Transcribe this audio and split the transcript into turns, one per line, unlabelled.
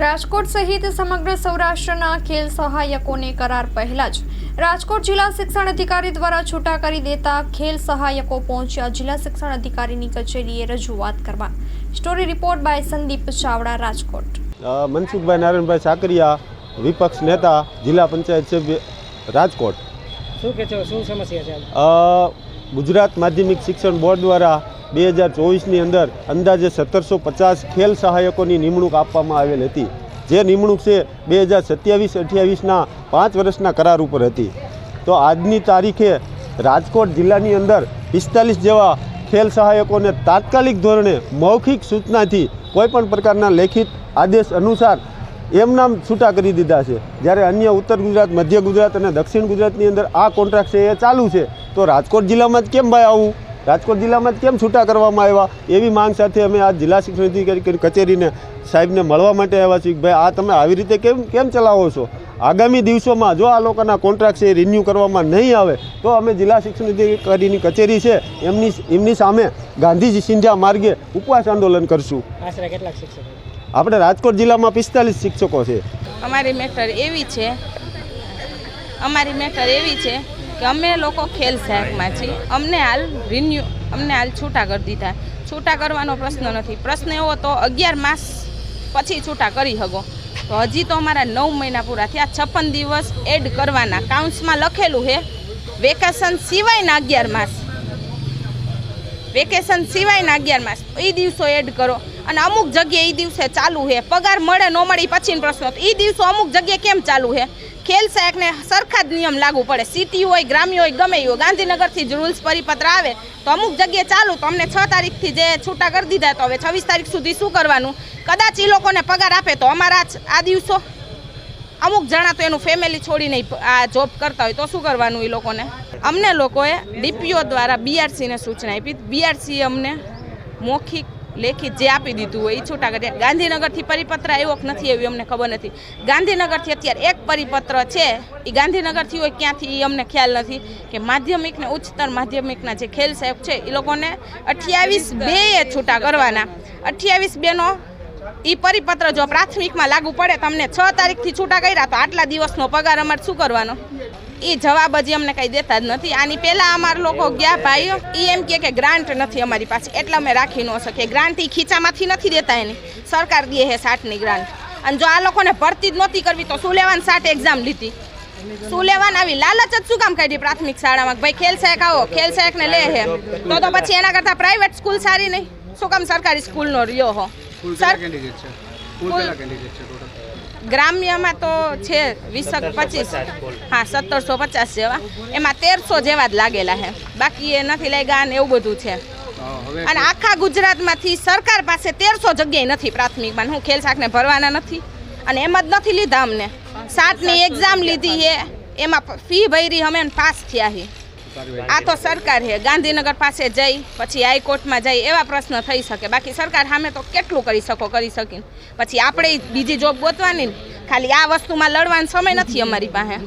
રાજકોટ સહિત સમગ્ર સૌરાષ્ટ્રના ખેલ સહાયકોને કરાર પહેલા જ રાજકોટ જિલ્લા શિક્ષણ અધિકારી દ્વારા છૂટા કરી દેતા ખેલ સહાયકો પહોંચ્યા. જિલ્લા શિક્ષણ અધિકારીની કચેરીએ રજૂઆત કરવા. Story report by Sandeep Chavda Rajkot.
Mansukhbhai Narayanbhai Sakariya વિપક્ષ નેતા જિલ્લા પંચાયત સભ્ય રાજકોટ.
શું કે છો? શું સમસ્યા છે?
ગુજરાત માધ્યમિક શિક્ષણ બોર્ડ દ્વારા બે હજાર ચોવીસની અંદર અંદાજે સત્તરસો પચાસ ખેલ સહાયકોની નિમણૂક આપવામાં આવેલ હતી. જે નિમણૂક છે બે હજાર સત્યાવીસ અઠ્યાવીસના પાંચ વર્ષના કરાર ઉપર હતી. તો આજની તારીખે રાજકોટ જિલ્લાની અંદર પિસ્તાલીસ જેવા ખેલ સહાયકોને તાત્કાલિક ધોરણે મૌખિક સૂચનાથી કોઈપણ પ્રકારના લેખિત આદેશ અનુસાર એમ નામ છૂટા કરી દીધા છે. જ્યારે અન્ય ઉત્તર ગુજરાત, મધ્ય ગુજરાત અને દક્ષિણ ગુજરાતની અંદર આ કોન્ટ્રાક્ટ છે એ ચાલુ છે. તો રાજકોટ જિલ્લામાં જ કેમ ભાઈ આવું? રાજકોટ જિલ્લામાં કેમ છૂટા કરવામાં આવ્યા? એવી માંગ સાથે અમે આ જિલ્લા શિક્ષણ અધિકારી કચેરીને સાહેબને મળવા માટે આવ્યા છીએ ભાઈ આ તમે આવી રીતે કેમ કેમ ચલાવો છો? આગામી દિવસોમાં જો આ લોકોના કોન્ટ્રાક્ટ છે એ રિન્યૂ કરવામાં નહીં આવે તો અમે જિલ્લા શિક્ષણ અધિકારીની કચેરી છે એમની એમની સામે ગાંધીજી સિંધ્યા માર્ગે ઉપવાસ આંદોલન કરશું.
આશરે કેટલાક શિક્ષકો?
આપણે રાજકોટ જિલ્લામાં પિસ્તાલીસ શિક્ષકો છે.
અમારી મેટર એવી છે. અમારી મેટર એવી છે કે અમે લોકો ખેલ સહાયકમાં છીએ. અમને હાલ રિન્યુ અમને હાલ છૂટા કરી દીધા. છૂટા કરવાનો પ્રશ્ન નથી. પ્રશ્ન એવો તો અગિયાર માસ પછી છૂટા કરી શકો. તો હજી તો અમારા નવ મહિના પૂરા થયા. છપ્પન દિવસ એડ કરવાના. કાઉન્ટ્સમાં લખેલું છે વેકેશન સિવાયના અગિયાર માસ. વેકેશન સિવાયના અગિયાર માસ. એ દિવસો એડ કરો. અને અમુક જગ્યાએ એ દિવસે ચાલુ છે. પગાર મળે ન મળે પછી પ્રશ્ન. એ દિવસો અમુક જગ્યાએ કેમ ચાલુ છે? ખેલ સહાયકને સરખા જ નિયમ લાગુ પડે. સિટી હોય, ગ્રામ્ય હોય, ગમે હોય. ગાંધીનગરથી જ રૂલ્સ પરિપત્ર આવે. તો અમુક જગ્યાએ ચાલુ, તો અમને છ તારીખથી જે છૂટા કરી દીધા તો હવે છવ્વીસ તારીખ સુધી શું કરવાનું? કદાચ એ લોકોને પગાર આપે તો અમારા આ દિવસો. અમુક જણા તો એનું ફેમિલી છોડીને આ જોબ કરતા હોય તો શું કરવાનું એ લોકોને? અમને લોકોએ ડીપીઓ દ્વારા બીઆરસીને સૂચના આપી. બીઆરસી અમને મૌખિક લેખિત જે આપી દીધું હોય એ છૂટા કર્યા ગાંધીનગરથી પરિપત્ર આવ્યો કે નથી એવી અમને ખબર નથી. ગાંધીનગરથી અત્યારે એક પરિપત્ર છે, એ ગાંધીનગરથી હોય ક્યાંથી, એ અમને ખ્યાલ નથી કે માધ્યમિક ને ઉચ્ચતર માધ્યમિકના જે ખેલ સાહેબ છે, એ લોકોને અઠ્યાવીસ બે એ છૂટા કરવાના. અઠ્યાવીસ બેનો ઈ પરિપત્ર જો પ્રાથમિકમાં લાગુ પડે, તમને છ તારીખથી છૂટા કર્યા, તો આટલા દિવસનો પગાર અમારે શું કરવાનો? એ જવાબ હજી અમને કંઈ દેતા જ નથી. આની પહેલાં અમારા લોકો ગયા ભાઈ એ એમ કે કે ગ્રાન્ટ નથી અમારી પાસે. એટલે અમે રાખી ન શકીએ. ગ્રાન્ટ એ ખીચામાંથી નથી દેતા એની. સરકાર દે છે સાઠની ગ્રાન્ટ અને જો આ લોકોને ભરતી જ નહોતી કરવી, તો શું લેવાની? સાઠ એક્ઝામ લીધી. શું લેવાના? આવી લાલચ જ શું કામ કાઢી પ્રાથમિક શાળામાં? ભાઈ ખેલ સહાયક આવો, ખેલ સહાયકને લે છે તો તો પછી એના કરતાં પ્રાઇવેટ સ્કૂલ સારી નહીં. શું કામ સરકારી સ્કૂલનો રહ્યો હો? ગ્રામ્યમાં તો છે વીસક પચીસ. હા સત્તરસો પચાસ જેવા. એમાં તેરસો જેવા જ લાગેલા છે. બાકી એ નથી લાગ્યા ને એવું બધું છે. અને આખા ગુજરાતમાંથી સરકાર પાસે તેરસો જગ્યાએ નથી પ્રાથમિકમાં. હું ખેલ શાકને ભરવાના નથી. અને એમ જ નથી લીધા અમને. સાતની એક્ઝામ લીધી છે. એમાં ફી ભરી અમે પાસ થયા છે. આ તો સરકાર છે. ગાંધીનગર પાસે જઈ, પછી હાઈકોર્ટમાં જઈ, એવા પ્રશ્ન થઈ શકે. બાકી સરકાર સામે તો કેટલું કરી શકો, કરી શકીને પછી આપણે બીજી જોબ ગોતવાની ખાલી આ વસ્તુમાં લડવાનો સમય નથી અમારી પાસે.